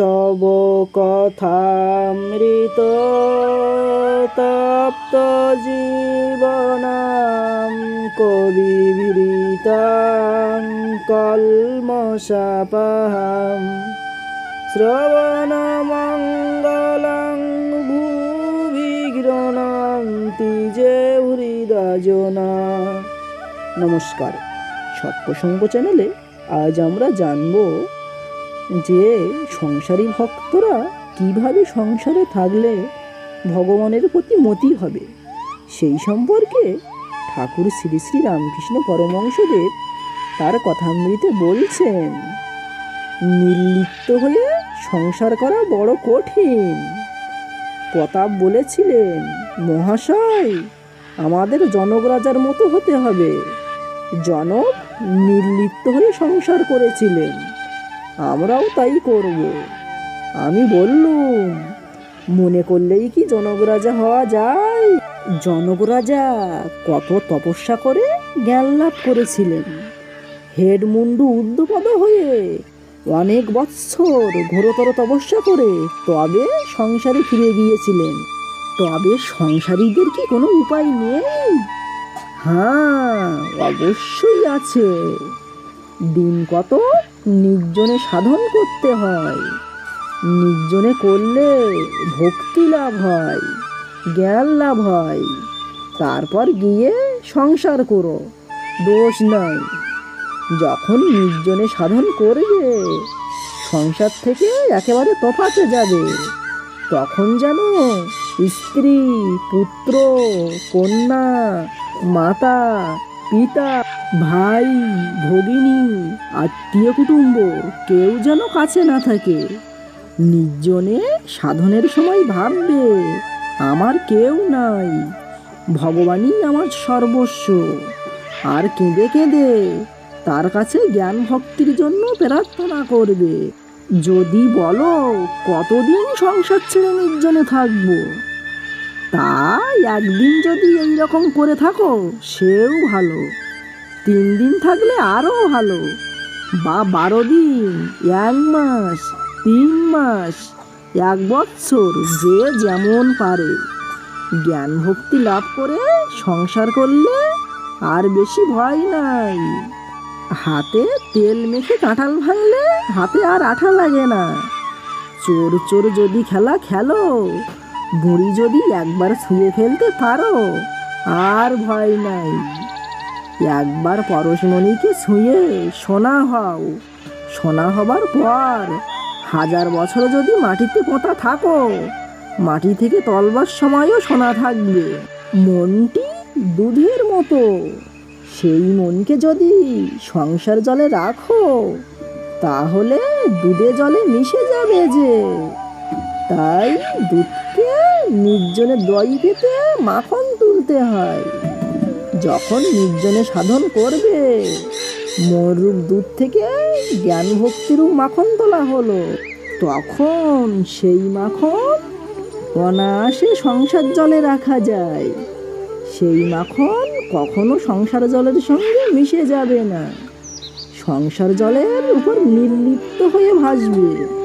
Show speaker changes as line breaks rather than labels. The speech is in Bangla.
তব কথামৃত তপ্ত জীবনাম কবিভৃতাং কলমশাপহাম। শ্রবণমঙ্গলং ভুবি গৃণন্তি যে হৃদয়জনা নমস্কার। সৎপ্রসঙ্গ চ্যানেলে আজ আমরা জানব যে সংসারী ভক্তরা কীভাবে সংসারে থাকলে ভগবানের প্রতি মতি হবে? সেই সম্পর্কে ঠাকুর শ্রী শ্রী রামকৃষ্ণ পরমংশদেব তার কথামৃতে বলছেন, নির্লিপ্ত হয়ে সংসার করা বড় কঠিন। প্রতাপ বলেছিলেন, মহাশয়, আমাদের জনক রাজার মতো হতে হবে। জনক নির্লিপ্ত হয়ে সংসার করেছিলেন। আমরাও তাই করব। আমি বললুম, মনে করলেই কি জনক রাজা হওয়া যায়? জনক রাজা কত তপস্যা করে জ্ঞান লাভ করেছিলেন। হেড মুন্ডু উর্ধপদ হয়ে অনেক বৎসর ঘোরতর তপস্যা করে তবে সংসারে ফিরে গিয়েছিলেন। তবে সংসারীদের কি কোনো উপায় নেই? হ্যাঁ অবশ্যই আছে। দিন কত? নির্জনে সাধন করতে হয়। নির্জনে করলে ভক্তি লাভ হয়, জ্ঞান লাভ হয়। তারপর গিয়ে সংসার করো, দোষ নাই। যখন নির্জনে সাধন করবে, সংসার থেকে একেবারে তফাতে যাবে। তখন যেন স্ত্রী, পুত্র, কন্যা, মাতা পিতা, ভাই, ভগিনী, আত্মীয় কুটুম্ব, কেউ যেন কাছে না থাকে। নির্জনে সাধনের সময় ভাববে, আমার কেউ নাই। ভগবানই আমার সর্বস্ব। আর কেঁদে কেঁদে তার কাছে জ্ঞান ভক্তির জন্য প্রার্থনা করবে। যদি বলো, কতদিন সংসার ছেড়ে নির্জনে থাকব? তা একদিন যদি এই রকম করে থাকো, সেও ভালো। তিন দিন থাকলে আরও ভালো। বা বারো দিন, এক মাস, তিন মাস, এক বৎসর, যে যেমন পারে। জ্ঞান ভক্তি লাভ করে সংসার করলে আর বেশি ভয় নাই। হাতে তেল মেখে কাঁঠাল ভাঙলে হাতে আর আঠা লাগে না। চোর চোর যদি খেলা খেলো বুড়ি যদি একবার শুয়ে ফেলতে পারো, আর ভয় নাই। একবার পরশমণিকে ছুঁয়ে সোনা হও। সোনা হবার পর হাজার বছর যদি মাটিতে পোঁতা থাকো, মাটি থেকে তলবার সময়ও সোনা থাকবে। মনটি দুধের মতো। সেই মনকে যদি সংসার জলে রাখো, তাহলে দুধে জলে মিশে যাবে যে। তাই দুধকে নির্জনে দই পেতে মাখন তুলতে হয়। যখন নির্জনে সাধন করবে মরুর দুধ থেকে জ্ঞান ভক্তিরূপ মাখন তোলা হলো। তখন সেই মাখন অনায়াসে সংসার জলে রাখা যায়। সেই মাখন কখনো সংসার জলের সঙ্গে মিশে যাবে না। সংসার জলের উপর নির্লিপ্ত হয়ে ভাসবে।